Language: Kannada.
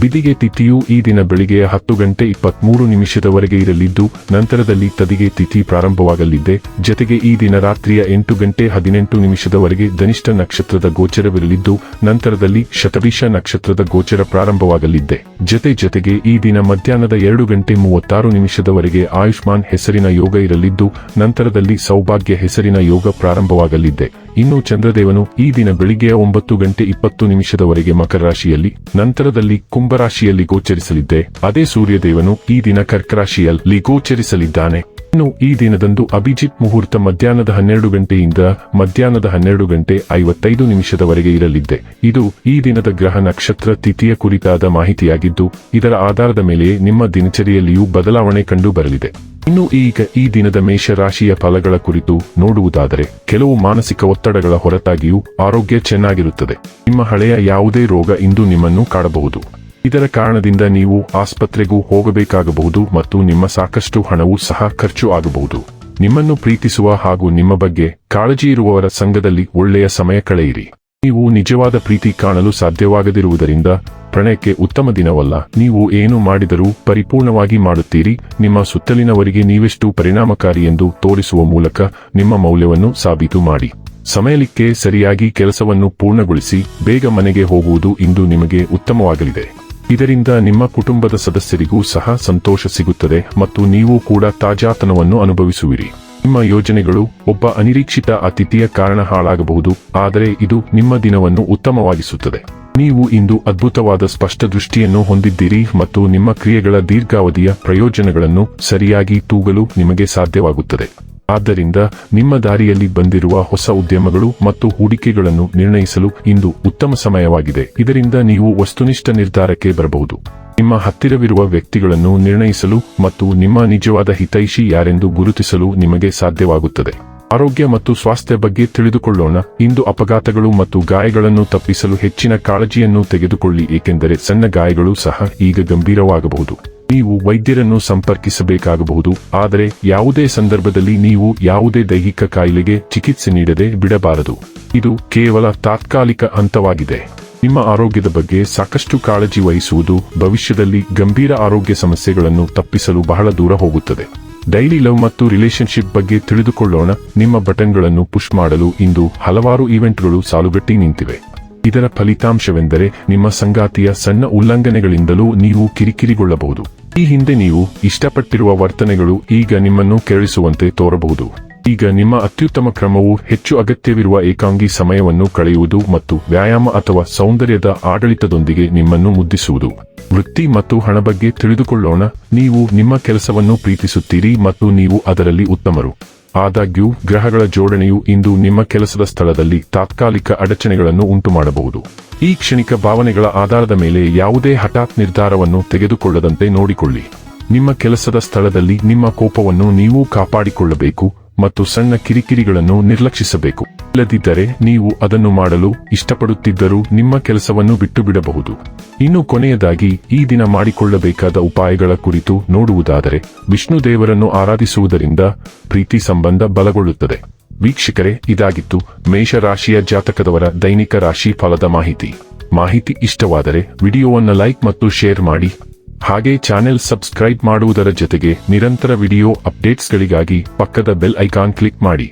ಬಿದಿಗೆ ತಿಥಿಯು ಈ ದಿನ ಬೆಳಿಗ್ಗೆ ಹತ್ತು ಗಂಟೆ ಇಪ್ಪತ್ಮೂರು ನಿಮಿಷದವರೆಗೆ ಇರಲಿದ್ದು, ನಂತರದಲ್ಲಿ ತದಿಗೆ ತಿಥಿ ಪ್ರಾರಂಭವಾಗಲಿದೆ. ಜತೆಗೆ ಈ ದಿನ ರಾತ್ರಿಯ ಎಂಟು ಗಂಟೆ ಹದಿನೆಂಟು ನಿಮಿಷದವರೆಗೆ ಧನಿಷ್ಠ ನಕ್ಷತ್ರದ ಗೋಚರವಿರಲಿದ್ದು, ನಂತರದಲ್ಲಿ ಶತವಿಷ ನಕ್ಷತ್ರದ ಗೋಚರ ಪ್ರಾರಂಭವಾಗಲಿದೆ. ಜತೆ ಜತೆಗೆ ಈ ದಿನ ಮಧ್ಯಾಹ್ನದ ಎರಡು ಗಂಟೆ ಮೂವತ್ತಾರು ನಿಮಿಷದವರೆಗೆ ಆಯುಷ್ಮಾನ್ ಹೆಸರಿನ ಯೋಗ ಇರಲಿದ್ದು, ನಂತರದಲ್ಲಿ ಸೌಭಾಗ್ಯ ಹೆಸರಿನ ಯೋಗ ಪ್ರಾರಂಭವಾಗಲಿದೆ. ಇನ್ನು ಚಂದ್ರದೇವನು ಈ ದಿನ ಬೆಳಿಗ್ಗೆಯ ಒಂಬತ್ತು ಗಂಟೆ ಇಪ್ಪತ್ತು ನಿಮಿಷದವರೆಗೆ ಮಕರ ರಾಶಿಯಲ್ಲಿ, ನಂತರದಲ್ಲಿ ಕುಂಭರಾಶಿಯಲ್ಲಿ ಗೋಚರಿಸಲಿದ್ದೆ. ಅದೇ ಸೂರ್ಯದೇವನು ಈ ದಿನ ಕರ್ಕರಾಶಿಯಲ್ಲಿ ಗೋಚರಿಸಲಿದ್ದಾನೆ. ಇನ್ನು ಈ ದಿನದಂದು ಅಭಿಜಿತ್ ಮುಹೂರ್ತ ಮಧ್ಯಾಹ್ನದ ಹನ್ನೆರಡು ಗಂಟೆಯಿಂದ ಮಧ್ಯಾಹ್ನದ ಹನ್ನೆರಡು ಗಂಟೆ ಐವತ್ತೈದು ನಿಮಿಷದವರೆಗೆ ಇರಲಿದ್ದೆ. ಇದು ಈ ದಿನದ ಗ್ರಹ ನಕ್ಷತ್ರ ತಿಥಿಯ ಕುರಿತಾದ ಮಾಹಿತಿಯಾಗಿದ್ದು, ಇದರ ಆಧಾರದ ಮೇಲೆ ನಿಮ್ಮ ದಿನಚರಿಯಲ್ಲಿಯೂ ಬದಲಾವಣೆ ಕಂಡು ಬರಲಿದೆ. ಇನ್ನು ಈಗ ಈ ದಿನದ ಮೇಷರಾಶಿಯ ಫಲಗಳ ಕುರಿತು ನೋಡುವುದಾದರೆ, ಕೆಲವು ಮಾನಸಿಕ ಒತ್ತಡಗಳ ಹೊರತಾಗಿಯೂ ಆರೋಗ್ಯ ಚೆನ್ನಾಗಿರುತ್ತದೆ. ನಿಮ್ಮ ಹಳೆಯ ಯಾವುದೇ ರೋಗ ಇಂದು ನಿಮ್ಮನ್ನು ಕಾಡಬಹುದು. ಇದರ ಕಾರಣದಿಂದ ನೀವು ಆಸ್ಪತ್ರೆಗೂ ಹೋಗಬೇಕಾಗಬಹುದು ಮತ್ತು ನಿಮ್ಮ ಸಾಕಷ್ಟು ಹಣವೂ ಸಹ ಖರ್ಚು ಆಗಬಹುದು. ನಿಮ್ಮನ್ನು ಪ್ರೀತಿಸುವ ಹಾಗೂ ನಿಮ್ಮ ಬಗ್ಗೆ ಕಾಳಜಿ ಇರುವವರ ಸಂಘದಲ್ಲಿ ಒಳ್ಳೆಯ ಸಮಯ ಕಳೆಯಿರಿ. ನೀವು ನಿಜವಾದ ಪ್ರೀತಿ ಕಾಣಲು ಸಾಧ್ಯವಾಗದಿರುವುದರಿಂದ ಪ್ರಣಯಕ್ಕೆ ಉತ್ತಮ ದಿನವಲ್ಲ. ನೀವು ಏನು ಮಾಡಿದರೂ ಪರಿಪೂರ್ಣವಾಗಿ ಮಾಡುತ್ತೀರಿ. ನಿಮ್ಮ ಸುತ್ತಲಿನವರಿಗೆ ನೀವೆಷ್ಟು ಪರಿಣಾಮಕಾರಿ ಎಂದು ತೋರಿಸುವ ಮೂಲಕ ನಿಮ್ಮ ಮೌಲ್ಯವನ್ನು ಸಾಬೀತು ಮಾಡಿ. ಸಮಯಲಿಕ್ಕೆ ಸರಿಯಾಗಿ ಕೆಲಸವನ್ನು ಪೂರ್ಣಗೊಳಿಸಿ, ಬೇಗ ಮನೆಗೆ ಹೋಗುವುದು ಇಂದು ನಿಮಗೆ ಉತ್ತಮವಾಗಲಿದೆ. ಇದರಿಂದ ನಿಮ್ಮ ಕುಟುಂಬದ ಸದಸ್ಯರಿಗೂ ಸಹ ಸಂತೋಷ ಸಿಗುತ್ತದೆ ಮತ್ತು ನೀವು ಕೂಡ ತಾಜಾತನವನ್ನು ಅನುಭವಿಸುವಿರಿ. ನಿಮ್ಮ ಯೋಜನೆಗಳು ಒಬ್ಬ ಅನಿರೀಕ್ಷಿತ ಅತಿಥಿಯ ಕಾರಣ ಹಾಳಾಗಬಹುದು, ಆದರೆ ಇದು ನಿಮ್ಮ ದಿನವನ್ನು ಉತ್ತಮವಾಗಿಸುತ್ತದೆ. ನೀವು ಇಂದು ಅದ್ಭುತವಾದ ಸ್ಪಷ್ಟ ದೃಷ್ಟಿಯನ್ನು ಹೊಂದಿದ್ದೀರಿ ಮತ್ತು ನಿಮ್ಮ ಕ್ರಿಯೆಗಳ ದೀರ್ಘಾವಧಿಯ ಪ್ರಯೋಜನಗಳನ್ನು ಸರಿಯಾಗಿ ತೂಗಲು ನಿಮಗೆ ಸಾಧ್ಯವಾಗುತ್ತದೆ. ಆದ್ದರಿಂದ ನಿಮ್ಮ ದಾರಿಯಲ್ಲಿ ಬಂದಿರುವ ಹೊಸ ಉದ್ಯಮಗಳು ಮತ್ತು ಹೂಡಿಕೆಗಳನ್ನು ನಿರ್ಣಯಿಸಲು ಇಂದು ಉತ್ತಮ ಸಮಯವಾಗಿದೆ. ಇದರಿಂದ ನೀವು ವಸ್ತುನಿಷ್ಠ ನಿರ್ಧಾರಕ್ಕೆ ಬರಬಹುದು. ನಿಮ್ಮ ಹತ್ತಿರವಿರುವ ವ್ಯಕ್ತಿಗಳನ್ನು ನಿರ್ಣಯಿಸಲು ಮತ್ತು ನಿಮ್ಮ ನಿಜವಾದ ಹಿತೈಷಿ ಯಾರೆಂದು ಗುರುತಿಸಲು ನಿಮಗೆ ಸಾಧ್ಯವಾಗುತ್ತದೆ. ಆರೋಗ್ಯ ಮತ್ತು ಸ್ವಾಸ್ಥ್ಯ ಬಗ್ಗೆ ತಿಳಿದುಕೊಳ್ಳೋಣ. ಇಂದು ಅಪಘಾತಗಳು ಮತ್ತು ಗಾಯಗಳನ್ನು ತಪ್ಪಿಸಲು ಹೆಚ್ಚಿನ ಕಾಳಜಿಯನ್ನು ತೆಗೆದುಕೊಳ್ಳಿ, ಏಕೆಂದರೆ ಸಣ್ಣ ಗಾಯಗಳು ಸಹ ಈಗ ಗಂಭೀರವಾಗಬಹುದು. ನೀವು ವೈದ್ಯರನ್ನು ಸಂಪರ್ಕಿಸಬೇಕಾಗಬಹುದು, ಆದರೆ ಯಾವುದೇ ಸಂದರ್ಭದಲ್ಲಿ ನೀವು ಯಾವುದೇ ದೈಹಿಕ ಕಾಯಿಲೆಗೆ ಚಿಕಿತ್ಸೆ ನೀಡದೆ ಬಿಡಬಾರದು. ಇದು ಕೇವಲ ತಾತ್ಕಾಲಿಕ ಹಂತವಾಗಿದೆ. ನಿಮ್ಮ ಆರೋಗ್ಯದ ಬಗ್ಗೆ ಸಾಕಷ್ಟು ಕಾಳಜಿ ವಹಿಸುವುದು ಭವಿಷ್ಯದಲ್ಲಿ ಗಂಭೀರ ಆರೋಗ್ಯ ಸಮಸ್ಯೆಗಳನ್ನು ತಪ್ಪಿಸಲು ಬಹಳ ದೂರ ಹೋಗುತ್ತದೆ. ಡೈಲಿ ಲವ್ ಮತ್ತು ರಿಲೇಶನ್ಶಿಪ್ ಬಗ್ಗೆ ತಿಳಿದುಕೊಳ್ಳೋಣ. ನಿಮ್ಮ ಬಟನ್ಗಳನ್ನು ಪುಷ್ ಮಾಡಲು ಇಂದು ಹಲವಾರು ಈವೆಂಟ್ಗಳು ಸಾಲುಗಟ್ಟಿ ನಿಂತಿವೆ. ಇದರ ಫಲಿತಾಂಶವೆಂದರೆ ನಿಮ್ಮ ಸಂಗಾತಿಯ ಸಣ್ಣ ಉಲ್ಲಂಘನೆಗಳಿಂದಲೂ ನೀವು ಕಿರಿಕಿರಿಗೊಳ್ಳಬಹುದು. ಈ ಹಿಂದೆ ನೀವು ಇಷ್ಟಪಟ್ಟಿರುವ ವರ್ತನೆಗಳು ಈಗ ನಿಮ್ಮನ್ನು ಕೆರಳಿಸುವಂತೆ ತೋರಬಹುದು. ಈಗ ನಿಮ್ಮ ಅತ್ಯುತ್ತಮ ಕ್ರಮವು ಹೆಚ್ಚು ಅಗತ್ಯವಿರುವ ಏಕಾಂಗಿ ಸಮಯವನ್ನು ಕಳೆಯುವುದು ಮತ್ತು ವ್ಯಾಯಾಮ ಅಥವಾ ಸೌಂದರ್ಯದ ಆಡಳಿತದೊಂದಿಗೆ ನಿಮ್ಮನ್ನು ಮುದ್ದಿಸುವುದು. ವೃತ್ತಿ ಮತ್ತು ಹಣ ಬಗ್ಗೆ ತಿಳಿದುಕೊಳ್ಳೋಣ. ನೀವು ನಿಮ್ಮ ಕೆಲಸವನ್ನು ಪ್ರೀತಿಸುತ್ತೀರಿ ಮತ್ತು ನೀವು ಅದರಲ್ಲಿ ಉತ್ತಮರು. ಆದಾಗ್ಯೂ, ಗ್ರಹಗಳ ಜೋಡಣೆಯು ಇಂದು ನಿಮ್ಮ ಕೆಲಸದ ಸ್ಥಳದಲ್ಲಿ ತಾತ್ಕಾಲಿಕ ಅಡಚಣೆಗಳನ್ನು ಉಂಟುಮಾಡಬಹುದು. ಈ ಕ್ಷಣಿಕ ಭಾವನೆಗಳ ಆಧಾರದ ಮೇಲೆ ಯಾವುದೇ ಹಠಾತ್ ನಿರ್ಧಾರವನ್ನು ತೆಗೆದುಕೊಳ್ಳದಂತೆ ನೋಡಿಕೊಳ್ಳಿ. ನಿಮ್ಮ ಕೆಲಸದ ಸ್ಥಳದಲ್ಲಿ ನಿಮ್ಮ ಕೋಪವನ್ನು ನೀವು ಕಾಪಾಡಿಕೊಳ್ಳಬೇಕು ಮತ್ತು ಸಣ್ಣ ಕಿರಿಕಿರಿಗಳನ್ನು ನಿರ್ಲಕ್ಷಿಸಬೇಕು. ಇಲ್ಲದಿದ್ದರೆ ನೀವು ಅದನ್ನು ಮಾಡಲು ಇಷ್ಟಪಡುತ್ತಿದ್ದರೂ ನಿಮ್ಮ ಕೆಲಸವನ್ನು ಬಿಟ್ಟು ಬಿಡಬಹುದು ಇನ್ನು ಕೊನೆಯದಾಗಿ, ಈ ದಿನ ಮಾಡಿಕೊಳ್ಳಬೇಕಾದ ಉಪಾಯಗಳ ಕುರಿತು ನೋಡುವುದಾದರೆ, ವಿಷ್ಣು ದೇವರನ್ನು ಆರಾಧಿಸುವುದರಿಂದ ಪ್ರೀತಿ ಸಂಬಂಧ ಬಲಗೊಳ್ಳುತ್ತದೆ. ವೀಕ್ಷಕರೇ, ಇದಾಗಿತ್ತು ಮೇಷರಾಶಿಯ ಜಾತಕದವರ ದೈನಿಕ ರಾಶಿ ಫಲದ ಮಾಹಿತಿ. ಮಾಹಿತಿ ಇಷ್ಟವಾದರೆ ವಿಡಿಯೋವನ್ನು ಲೈಕ್ ಮತ್ತು ಶೇರ್ ಮಾಡಿ. ಹಾಗೆ ಚಾನೆಲ್ ಸಬ್ಸ್ಕ್ರೈಬ್ ಮಾಡುವುದರ ಜೊತೆಗೆ ನಿರಂತರ ವಿಡಿಯೋ ಅಪ್ಡೇಟ್ಸ್ಗಳಿಗಾಗಿ ಪಕ್ಕದ ಬೆಲ್ ಐಕಾನ್ ಕ್ಲಿಕ್ ಮಾಡಿ.